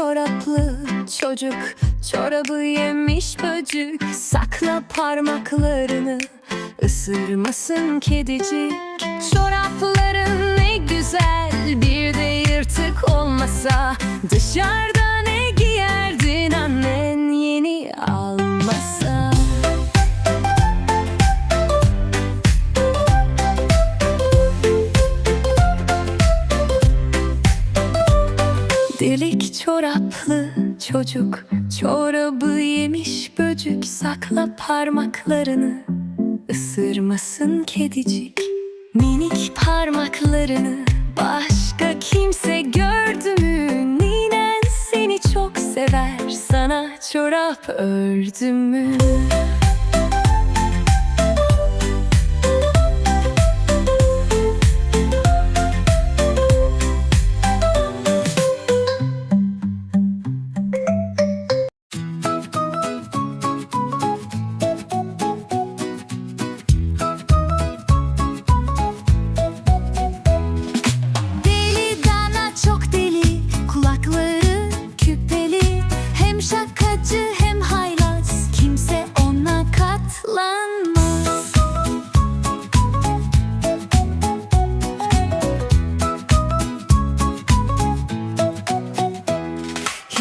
çoraplı çocuk Çorabı yemiş böcük. Sakla parmaklarını ısırmasın kedicik. Çorapların ne güzel Bir de yırtık olmasa. Dışarıda çoraplı çocuk Çorabı yemiş böcük Sakla parmaklarını. Isırmasın kedicik Minik parmaklarını. Başka kimse gördü mü? Ninen seni çok sever Sana çorap ördü mü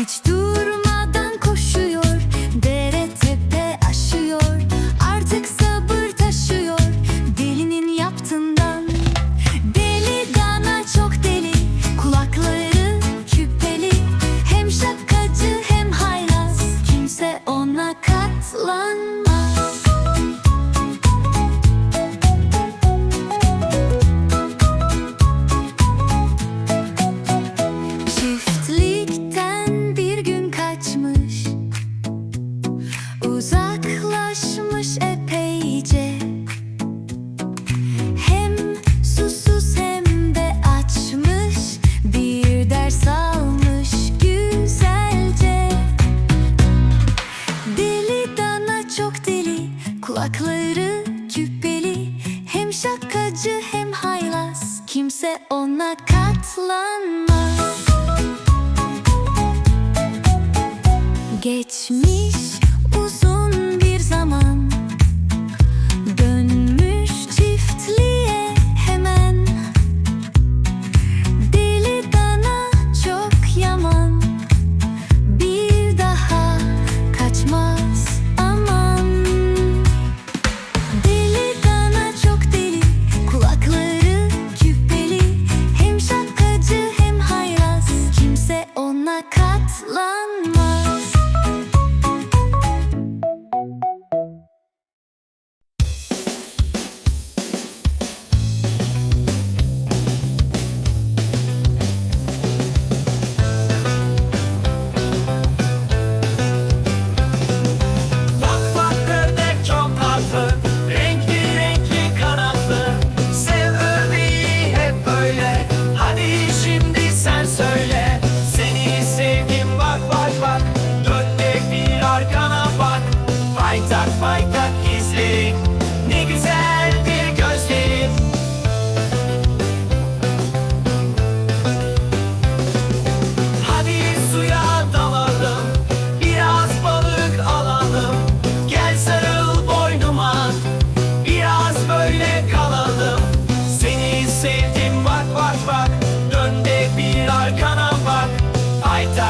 It's too Uzaklaşmış epeyce. Hem susuz hem de açmış Bir ders almış güzelce. Deli dana çok deli Kulakları küpeli Hem şakacı hem haylaz Kimse ona katlanmaz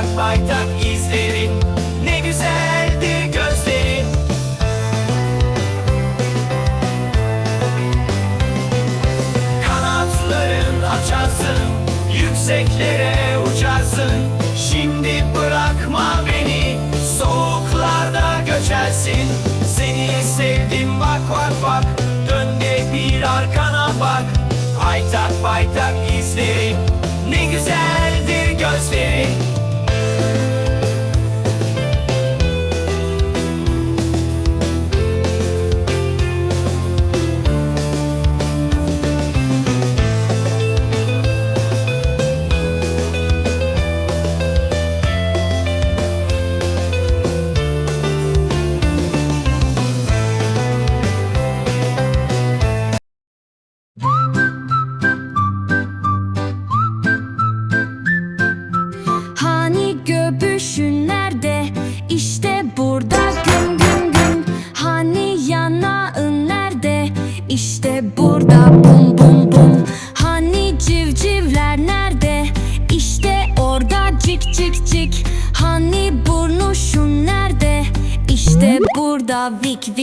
back by.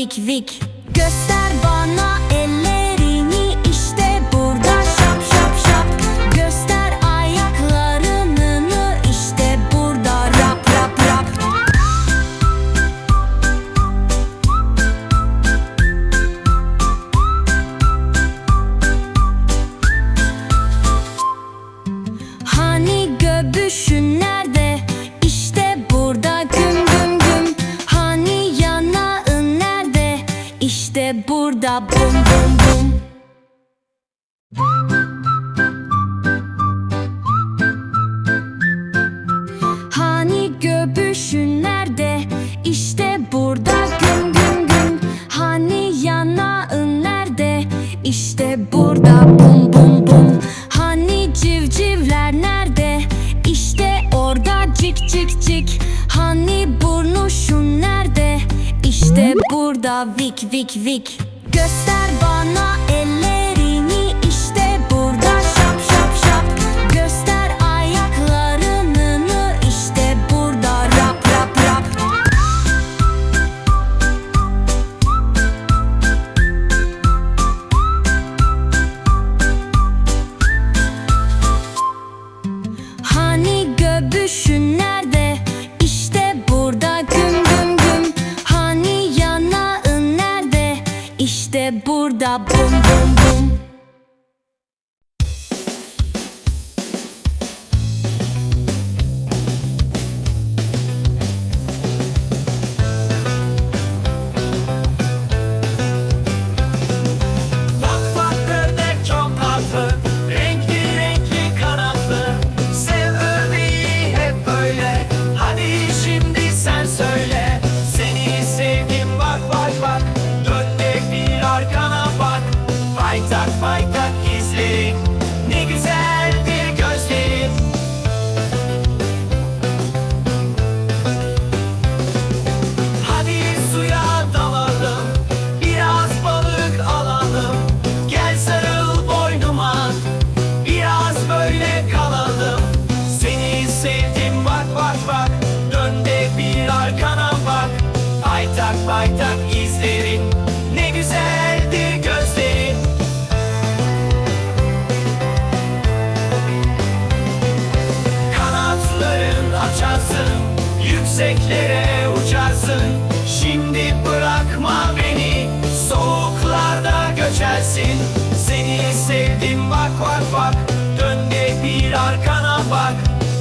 vik vik. Göster bana ellerini işte burada. Şap şap şap. Göster ayaklarını işte burada. Rap rap rap. Hani göbüşüne kurda vik vik vik Göster bana elle Halim bak bak bak. Dön de bir arkana bak.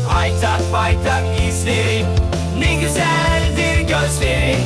Haytak baytak izlerim Ne güzeldir gözleri